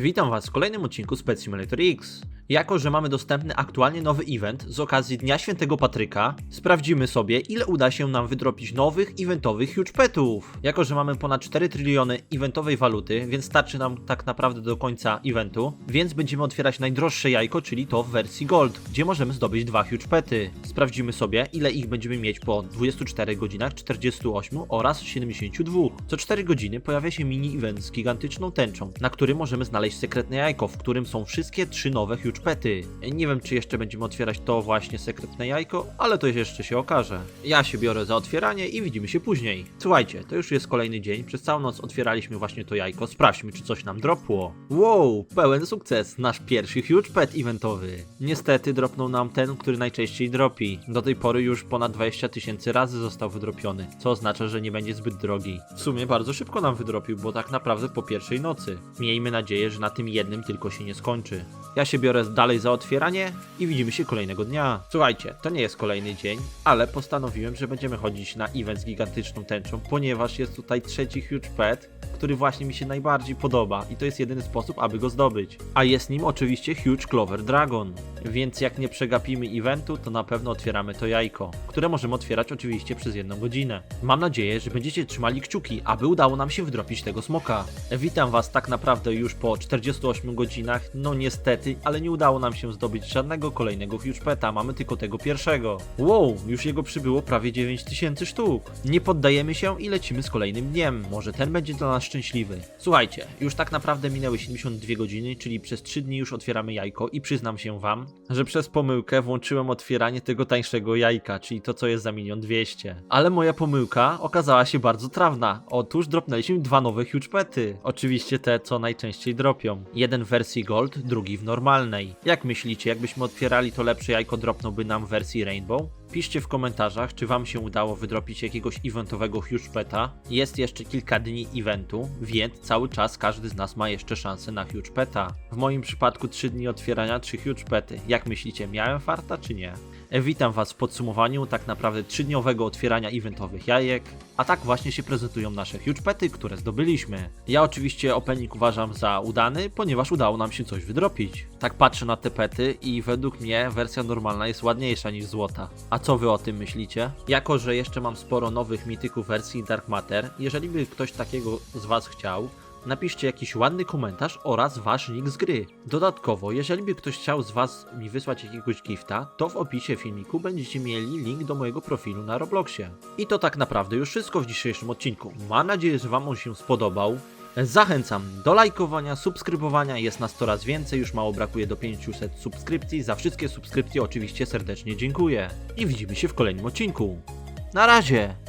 Witam Was w kolejnym odcinku Pet Simulator X. Jako, że mamy dostępny aktualnie nowy event z okazji Dnia Świętego Patryka, sprawdzimy sobie, ile uda się nam wydropić nowych eventowych huge petów. Jako, że mamy ponad 4 tryliony eventowej waluty, więc starczy nam tak naprawdę do końca eventu, więc będziemy otwierać najdroższe jajko, czyli to w wersji Gold, gdzie możemy zdobyć dwa huge pety. Sprawdzimy sobie, ile ich będziemy mieć po 24 godzinach, 48 oraz 72. Co 4 godziny pojawia się mini event z gigantyczną tęczą, na którym możemy znaleźć sekretne jajko, w którym są wszystkie trzy nowe huge pety. Nie wiem, czy jeszcze będziemy otwierać to właśnie sekretne jajko, ale to jeszcze się okaże. Ja się biorę za otwieranie i widzimy się później. Słuchajcie, to już jest kolejny dzień, przez całą noc otwieraliśmy właśnie to jajko, sprawdźmy, czy coś nam dropło. Wow, pełen sukces, nasz pierwszy huge pet eventowy. Niestety dropnął nam ten, który najczęściej dropi. Do tej pory już ponad 20 tysięcy razy został wydropiony, co oznacza, że nie będzie zbyt drogi. W sumie bardzo szybko nam wydropił, bo tak naprawdę po pierwszej nocy. Miejmy nadzieję, że na tym jednym tylko się nie skończy. Ja się biorę dalej za otwieranie i widzimy się kolejnego dnia. Słuchajcie, to nie jest kolejny dzień, ale postanowiłem, że będziemy chodzić na event z gigantyczną tęczą, ponieważ jest tutaj trzeci huge pet, który właśnie mi się najbardziej podoba i to jest jedyny sposób, aby go zdobyć. A jest nim oczywiście Huge Clover Dragon. Więc jak nie przegapimy eventu, to na pewno otwieramy to jajko, które możemy otwierać oczywiście przez jedną godzinę. Mam nadzieję, że będziecie trzymali kciuki, aby udało nam się wydropić tego smoka. Witam was tak naprawdę już po 48 godzinach, no niestety, ale nie udało nam się zdobyć żadnego kolejnego Huge mamy tylko tego pierwszego. Wow, już jego przybyło prawie 9000 sztuk. Nie poddajemy się i lecimy z kolejnym dniem, może ten będzie dla nas szczęśliwy. Słuchajcie, już tak naprawdę minęły 72 godziny, czyli przez 3 dni już otwieramy jajko i przyznam się wam, że przez pomyłkę włączyłem otwieranie tego tańszego jajka, czyli to co jest za milion 200. Ale moja pomyłka okazała się bardzo trawna. Otóż dropnęliśmy dwa nowe huge pety. Oczywiście te co najczęściej dropią. Jeden w wersji gold, drugi w normalnej. Jak myślicie, jakbyśmy otwierali to lepsze jajko dropnąłby nam w wersji rainbow? Piszcie w komentarzach, czy wam się udało wydropić jakiegoś eventowego huge peta. Jest jeszcze kilka dni eventu, więc cały czas każdy z nas ma jeszcze szansę na huge peta. W moim przypadku 3 dni otwierania, 3 huge pety. Jak myślicie, miałem farta czy nie? Witam Was w podsumowaniu tak naprawdę 3-dniowego otwierania eventowych jajek, a tak właśnie się prezentują nasze huge pety, które zdobyliśmy. Ja oczywiście opening uważam za udany, ponieważ udało nam się coś wydropić. Tak patrzę na te pety i według mnie wersja normalna jest ładniejsza niż złota. A co Wy o tym myślicie? Jako, że jeszcze mam sporo nowych mityków wersji Dark Matter, jeżeli by ktoś takiego z Was chciał, napiszcie jakiś ładny komentarz oraz wasz nick z gry. Dodatkowo, jeżeli by ktoś chciał z was mi wysłać jakiegoś gifta, to w opisie filmiku będziecie mieli link do mojego profilu na Robloxie. I to tak naprawdę już wszystko w dzisiejszym odcinku. Mam nadzieję, że wam on się spodobał. Zachęcam do lajkowania, subskrybowania, jest nas coraz więcej, już mało brakuje do 500 subskrypcji. Za wszystkie subskrypcje oczywiście serdecznie dziękuję. I widzimy się w kolejnym odcinku. Na razie!